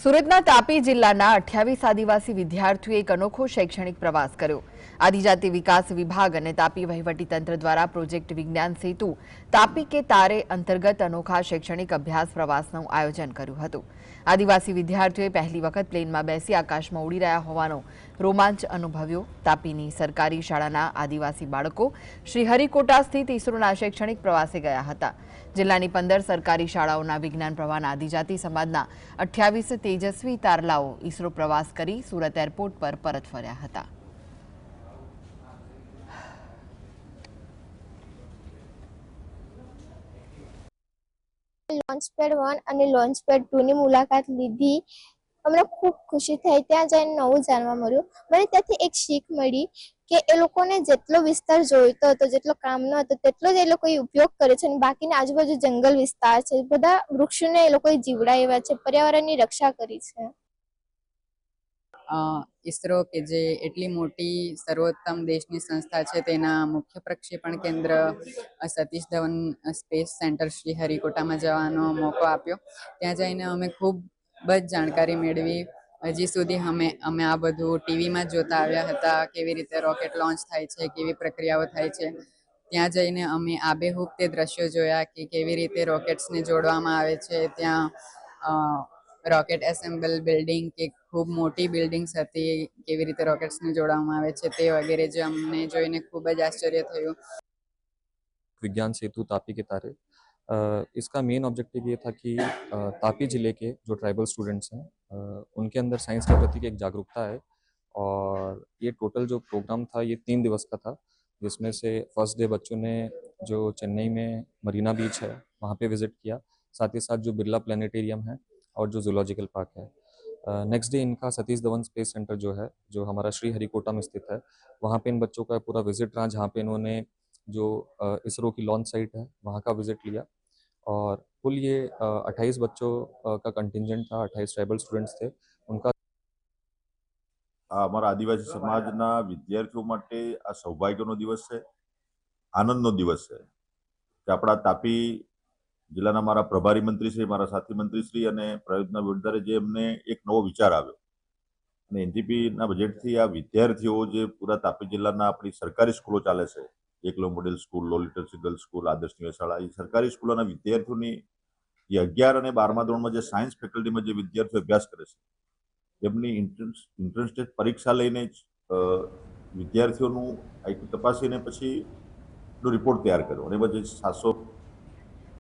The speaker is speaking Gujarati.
સુરતના તાપી જિલ્લાના અઠ્યાવીસ આદિવાસી વિદ્યાર્થીઓએ એક અનોખો શૈક્ષણિક પ્રવાસ કર્યો. આદિજાતિ વિકાસ વિભાગ અને તાપી વહીવટીતંત્ર દ્વારા પ્રોજેક્ટ વિજ્ઞાન સેતુ, તાપી કે તારે અંતર્ગત અનોખા શૈક્ષણિક અભ્યાસ પ્રવાસનું આયોજન કર્યું હતું. આદિવાસી વિદ્યાર્થીઓએ પહેલી વખત પ્લેનમાં બેસી આકાશમાં ઉડી રહ્યા હોવાનો રોમાંચ અનુભવ્યો. તાપીની સરકારી શાળાના આદિવાસી બાળકો શ્રીહરિકોટા સ્થિત ઇસરોના શૈક્ષણિક પ્રવાસે ગયા હતા. જિલ્લાની પંદર સરકારી શાળાઓના વિજ્ઞાન પ્રવાહના આદિજાતિ સમાજના અઠ્યાવીસ તેજસ્વી તારલાઓ ઇસરો પ્રવાસ કરી સુરત એરપોર્ટ પર પરત ફર્યા હતા. લોન્ચપેડ વન અને લોન્ચપેડ ટુ ની મુલાકાત લીધી. અમને ખૂબ ખુશી થઈ. ત્યાં જઈને નવું જાણવા મળ્યું. મને ત્યાંથી એક શીખ મળી કે એ લોકોને જેટલો વિસ્તાર જોઈતો હતો, જેટલો કામનો હતો, તેટલો જ એ લોકોએ ઉપયોગ કરે છે. અને બાકીના આજુબાજુ જંગલ વિસ્તાર છે. બધા વૃક્ષોને એ લોકોએ જીવડાવ્યા છે. પર્યાવરણની રક્ષા કરી છે. ઇસરો કે જે એટલી મોટી સર્વોત્તમ દેશની સંસ્થા છે તેના મુખ્ય પ્રક્ષેપણ કેન્દ્ર સતીશ ધવન સ્પેસ સેન્ટર શ્રી હરિકોટામાં જવાનો મોકો આપ્યો. ત્યાં જઈને અમે ખૂબ જ જાણકારી મેળવી. હજી સુધી અમે અમે આ બધું ટીવીમાં જોતા આવ્યા હતા, કેવી રીતે રોકેટ લોન્ચ થાય છે, કેવી પ્રક્રિયાઓ થાય છે. ત્યાં જઈને અમે આબેહૂબ તે દ્રશ્યો જોયા કે કેવી રીતે રોકેટ્સને જોડવામાં આવે છે. ત્યાં રોકેટ એસેમ્બલ બિલ્ડિંગ કે ખૂબ મોટી બિલ્ડિંગ્સ હતી કેવી રીતે રોકેટ્સને જોડવામાં આવે છે તે વગેરે જે અમને જોઈને ખૂબ જ આશ્ચર્ય થયું विज्ञान सेतु तापी के तारे अ, इसका मेन ऑब्जेक्टिव ये था कि अ, तापी जिले के जो ट्राइबल स्टूडेंट्स हैं अ, उनके अंदर साइंस के प्रति एक जागरूकता है और ये टोटल जो प्रोग्राम था ये तीन दिवस का था जिसमें से फर्स्ट डे बच्चों ने जो चेन्नई में मरीना बीच है वहाँ पे विजिट किया साथ ही साथ जो बिरला प्लानिटेरियम है और जो जूलॉजिकल पार्क है नेक्स्ट डे इनका सतीश धवन स्पेस सेंटर जो है जो हमारा श्री हरिकोटा में स्थित है वहाँ पे इन बच्चों का पूरा विजिट रहा जहाँ पे इन्होंने जो इसरो की लॉन्च साइट है वहाँ का विजिट लिया और कुल ये अट्ठाईस बच्चों अ, का कंटिजेंट था अट्ठाईस ट्राइबल स्टूडेंट्स थे उनका આ અમારા આદિવાસી સમાજના વિદ્યાર્થીઓ માટે આ સૌભાગ્યનો દિવસ છે આનંદનો દિવસ છે કે આપણા તાપી જિલ્લાના મારા પ્રભારી મંત્રીશ્રી મારા સાથી મંત્રી શ્રી અને પ્રયોજના વડોદરે જે એમને એક નવો વિચાર આવ્યો. અને એનજીપીના બજેટથી આ વિદ્યાર્થીઓ જે પૂરા તાપી જિલ્લાના આપણી સરકારી સ્કૂલો ચાલે છે એકલો model school low literacy girls school Adarsh નિવેશાળા એ સરકારી સ્કૂલોના વિદ્યાર્થીઓની જે અગિયાર અને બારમા ધોરણમાં જે સાયન્સ ફેકલ્ટીમાં જે વિદ્યાર્થીઓ અભ્યાસ કરે છે, એમની ઇન્ટ્રન્સ ઇન્ટ્રન્સ ટેસ્ટ પરીક્ષા લઈને જ વિદ્યાર્થીઓનું આઈક્યુ તપાસીને પછી નો રિપોર્ટ તૈયાર કર્યો. અને પછી સાતસો